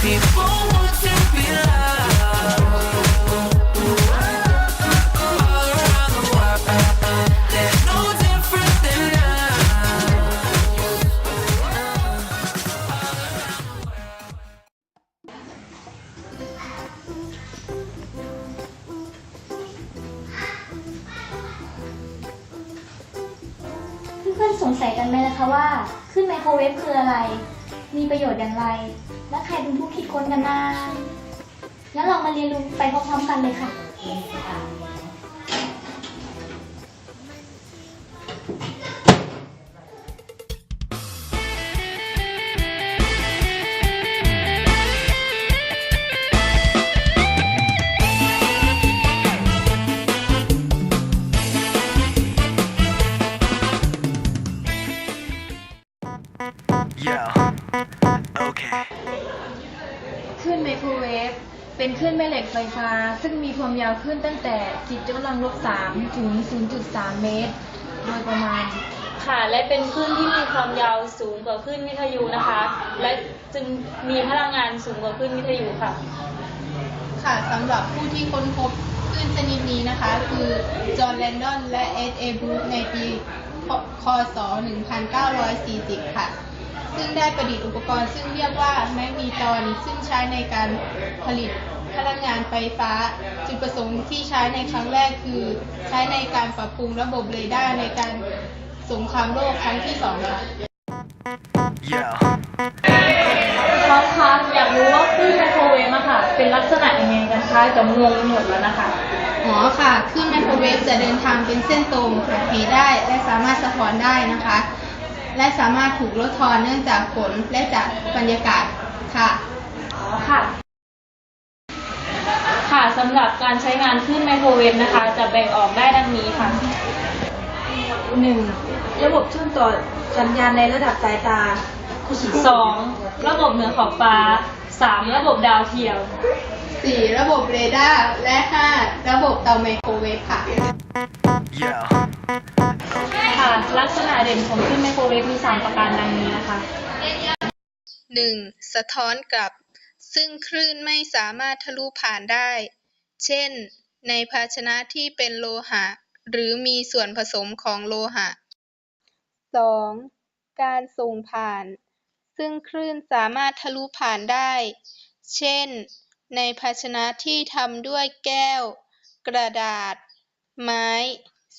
เพื่อนๆสงสัยกันไหมนะคะว่า ขึ้นไมโครเวฟคืออะไร มีประโยชน์อย่างไร และใครเป็นผู้คิดค้นกันนะงั้นเรามาเรียนรู้ไปพร้อมๆกันเลยค่ะ Yeah. โครเวฟเป็นคลื่นแม่เหล็กไฟฟ้า ซึ่งมีความยาวคลื่นตั้งแต่ 10ยกกำลังลบ3ถึง 0.3 เมตร โดยประมาณ ค่ะ และเป็นคลื่นที่มีความยาวสูงกว่าคลื่นวิทยุนะคะ และจึงมีพลังงานสูงกว่าคลื่นวิทยุค่ะ ค่ะสำหรับผู้ที่ค้นพบคลื่นชนิดนี้นะคะ คือจอห์นแลนดอนและเอ็ดเอบรูในปี คศ 1940ค่ะซึ่ง ได้ประดิษฐ์อุปกรณ์ซึ่งเรียกว่าแมกนีตรอน ซึ่งใช้ในการผลิตพลังงานไฟฟ้า จุดประสงค์ที่ใช้ในครั้งแรกคือ ใช้ในการปรับปรุงระบบเรดาร์ในการสงครามโลกครั้งที่สองค่ะ Yeah. ท็อปคะอยากรู้ว่าคลื่นไมโครเวฟอะค่ะ เป็นลักษณะยังไงกันคะจะงงหมดแล้วนะคะอ๋อค่ะคลื่นไมโครเวฟจะเดินทางเป็นเส้นตรงหักเหได้และสามารถสะท้อนได้นะคะ และสามารถถูกลดทอนเนื่องจากฝนและจากบรรยากาศค่ะอ๋อค่ะ ค่ะสำหรับการใช้งานคลื่นไมโครเวฟนะคะ จะแบ่งออกได้ดังนี้ค่ะ 1. ระบบเชื่อมต่อสัญญาณในระดับสายตา 2. ระบบเหนือขอบฟ้า 3. ระบบดาวเทียม 4. ระบบเรดาร์และ 5. ระบบเตาไมโครเวฟค่ะ Yeah. ค่ะ ลักษณะเด่นของคลื่นไมโครเวฟมี 3 ประการดังนี้นะคะ 1. สะท้อนกลับ ซึ่งคลื่นไม่สามารถทะลุผ่านได้ เช่น ในภาชนะที่เป็นโลหะ หรือมีส่วนผสมของโลหะ 2. การส่งผ่าน ซึ่งคลื่นสามารถทะลุผ่านได้ เช่น ในภาชนะที่ทำด้วยแก้ว กระดาษ ไม้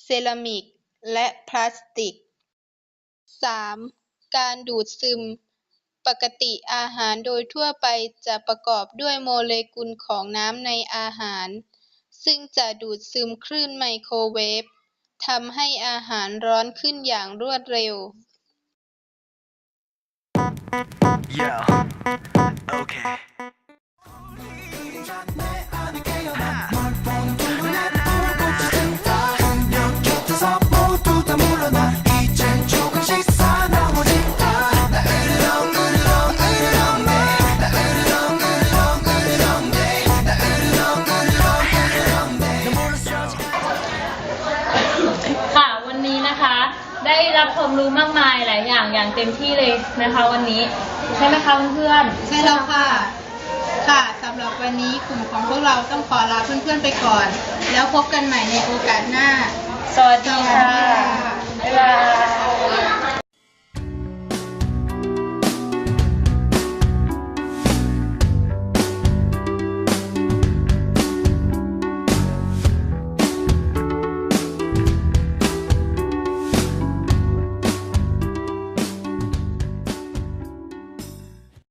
เซรามิก และพลาสติก 3. การดูดซึม ปกติอาหารโดยทั่วไปจะประกอบด้วยโมเลกุลของน้ำในอาหาร ซึ่งจะดูดซึมคลื่นไมโครเวฟทำให้อาหารร้อนขึ้นอย่างรวดเร็ว Yeah. Okay. ได้รับความรู้มากมายหลายอย่างอย่างเต็มที่เลยนะคะวันนี้ ใช่ไหมคะเพื่อนๆ ใช่แล้วค่ะ ค่ะสำหรับวันนี้กลุ่มของพวกเราต้องขอลาเพื่อนๆไปก่อน แล้วพบกันใหม่ในโอกาสหน้า สวัสดีค่ะสวัสดีค่ะบ๊ายบาย